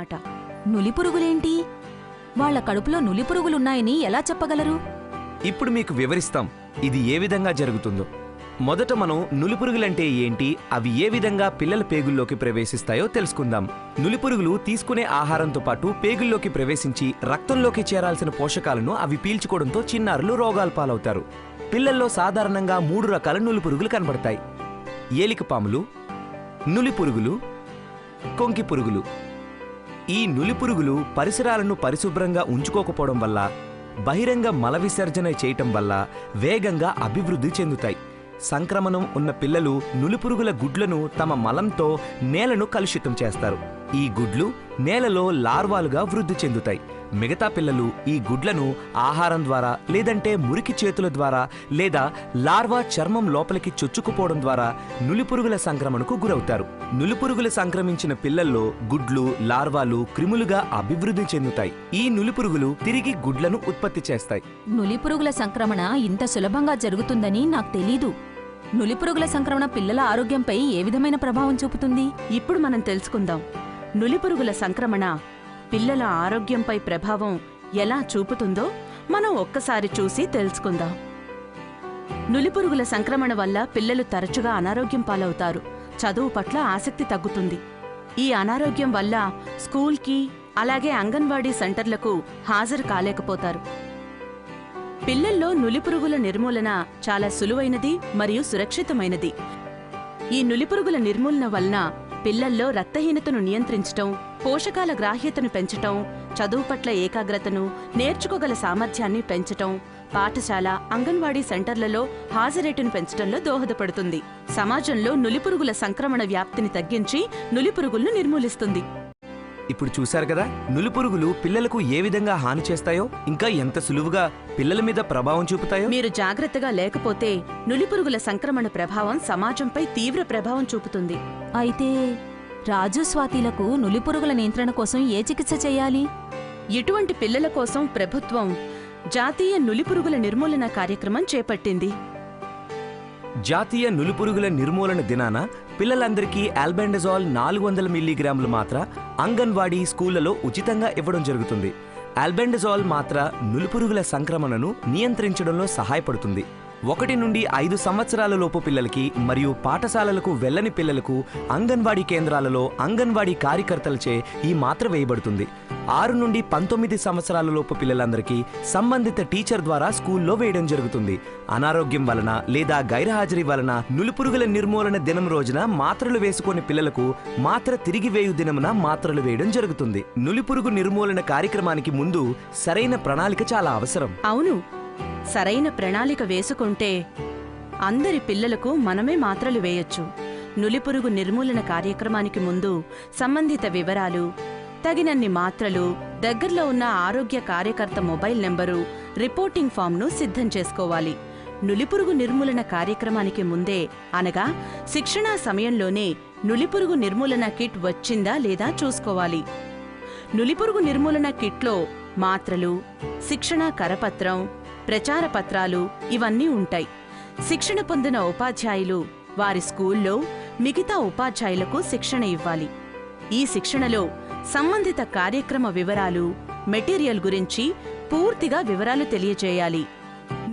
మాట నులిపురుగులేంటి వాళ్ళ కడుపులో నులిపురుగులున్నాయని ఎలా చెప్పగలరు? ఇప్పుడు మీకు వివరిస్తాం ఇది ఏ విధంగా జరుగుతుందో. మొదట మనం నులిపురుగులంటే ఏంటి అవి ఏ విధంగా పిల్లల పేగుల్లోకి ప్రవేశిస్తాయో తెలుసుకుందాం. నులిపురుగులు తీసుకునే ఆహారంతో పాటు పేగుల్లోకి ప్రవేశించి రక్తంలోకి చేరాల్సిన పోషకాలను అవి పీల్చుకోవడంతో చిన్నారులు రోగాల పాలవుతారు. పిల్లల్లో సాధారణంగా మూడు రకాల నులిపురుగులు కనబడతాయి. ఏలికపాములు నులిపురుగులు కొంకి పురుగులు. ఈ నులిపురుగులు పరిసరాలను పరిశుభ్రంగా ఉంచుకోకపోవడం వల్ల బహిరంగ మల విసర్జన చేయటం వల్ల వేగంగా అభివృద్ధి చెందుతాయి. సంక్రమణం ఉన్న పిల్లలు నులిపురుగుల గుడ్లను తమ మలంతో నేలను కలుషితం చేస్తారు. ఈ గుడ్లు నేలలో లార్వాలుగా వృద్ధి చెందుతాయి. మిగతా పిల్లలు ఈ గుడ్లను ఆహారం ద్వారా లేదంటే మురికి చేతుల ద్వారా లేదా లార్వా చర్మం లోపలికి చొచ్చుకుపోవడం ద్వారా నులిపురుగుల సంక్రమణకు గురవుతారు. నులిపురుగులు సంక్రమించిన పిల్లల్లో గుడ్లు లార్వాలు క్రిములుగా అభివృద్ధి చెందుతాయి. ఈ నులిపురుగులు తిరిగి గుడ్లను ఉత్పత్తి చేస్తాయి. నులిపురుగుల సంక్రమణ ఇంత సులభంగా జరుగుతుందని నాకు తెలీదు. నులిపురుగుల సంక్రమణ పిల్లల ఆరోగ్యంపై ఏ విధమైన ప్రభావం చూపుతుంది? ఇప్పుడు మనం తెలుసుకుందాం. నులిపురుగుల సంక్రమణ పిల్లల ఆరోగ్యంపై ప్రభావం ఎలా చూపుతుందో మనం ఒక్కసారి చూసి తెలుసుకుందాం. నులిపురుగుల సంక్రమణ వల్ల పిల్లలు తరచుగా అనారోగ్యం పాలవుతారు. చదువు పట్ల ఆసక్తి తగ్గుతుంది. ఈ అనారోగ్యం వల్ల స్కూల్కి అలాగే అంగన్వాడీ సెంటర్లకు హాజరు కాలేకపోతారు. పిల్లల్లో నులిపురుగుల నిర్మూలన చాలా సులువైనది మరియు సురక్షితమైనది. ఈ నులిపురుగుల నిర్మూలన వలన పిల్లల్లో రక్తహీనతను నియంత్రించటం పోషకాల గ్రాహ్యతను పెంచటం చదువు పట్ల ఏకాగ్రతను నేర్చుకోగల సామర్థ్యాన్ని పెంచటం పాఠశాల అంగన్వాడీ సెంటర్లలో హాజరేటును పెంచటంలో దోహదపడుతుంది. సమాజంలో నులిపురుగుల సంక్రమణ వ్యాప్తిని తగ్గించి నులిపురుగులను నిర్మూలిస్తుంది. ఇప్పుడు చూశారు కదా నులిపురుగులు పిల్లలకు ఏ విధంగా హాని చేస్తాయో? ఇంకా ఎంత సులువుగా పిల్లల మీద ప్రభావం చూపుతాయో? మీరు జాగ్రత్తగా లేకపోతే నులిపురుగుల సంక్రమణ ప్రభావం సమాజంపై తీవ్ర ప్రభావం చూపుతుంది. అయితే రాజు స్వాతిలకు నులిపురుగుల నియంత్రణ కోసం ఏ చికిత్స చేయాలి? ఇటువంటి పిల్లల కోసం ప్రభుత్వం జాతీయ నులిపురుగుల నిర్మూలన కార్యక్రమం చేపట్టింది. జాతీయ నులిపురుగుల నిర్మూలన దినాన పిల్లలందరికీ ఆల్బెండజాల్ నాలుగు వందల మిల్లీగ్రాములు మాత్ర అంగన్వాడీ స్కూళ్ళలో ఉచితంగా ఇవ్వడం జరుగుతుంది. ఆల్బెండజాల్ మాత్ర నులిపురుగుల సంక్రమణను నియంత్రించడంలో సహాయపడుతుంది. ఒకటి నుండి ఐదు సంవత్సరాల లోపు పిల్లలకి మరియు పాఠశాలలకు వెళ్ళని పిల్లలకు అంగన్వాడీ కేంద్రాలలో అంగన్వాడీ కార్యకర్తలచే ఈ మాత్ర వేయబడుతుంది. ఆరు నుండి పంతొమ్మిది సంవత్సరాల లోపు పిల్లలందరికీ సంబంధిత టీచర్ ద్వారా స్కూల్లో వేయడం జరుగుతుంది. అనారోగ్యం వలన లేదా గైర్హాజరీ వలన నులిపురుగుల నిర్మూలన దినం రోజున మాత్రలు వేసుకునే పిల్లలకు మాత్ర తిరిగి వేయు దినమున మాత్రలు వేయడం జరుగుతుంది. నులిపురుగు నిర్మూలన కార్యక్రమానికి ముందు సరైన ప్రణాళిక చాలా అవసరం. అవును. సరైన ప్రణాళిక వేసుకుంటే అందరి పిల్లలకు మనమే మాత్రలు వేయొచ్చు. నులిపురుగు నిర్మూలన కార్యక్రమానికి ముందు సంబంధిత వివరాలు తగినన్ని మాత్రలు దగ్గరలో ఉన్న ఆరోగ్య కార్యకర్త మొబైల్ నెంబరు రిపోర్టింగ్ ఫామ్ను సిద్ధం చేసుకోవాలి. నులిపురుగు నిర్మూలన కార్యక్రమానికి ముందే అనగా శిక్షణా సమయంలోనే నులిపురుగు నిర్మూలన కిట్ వచ్చిందా లేదా చూసుకోవాలి. నులిపురుగు నిర్మూలన కిట్లో మాత్రలు శిక్షణా కరపత్రం ప్రచార పత్రాలు ఇవన్నీ ఉంటాయి. శిక్షణ పొందిన ఉపాధ్యాయులు వారి స్కూల్లో మిగతా ఉపాధ్యాయులకు శిక్షణ ఇవ్వాలి. ఈ శిక్షణలో సంబంధిత కార్యక్రమ వివరాలు మెటీరియల్ గురించి పూర్తిగా వివరాలు తెలియజేయాలి.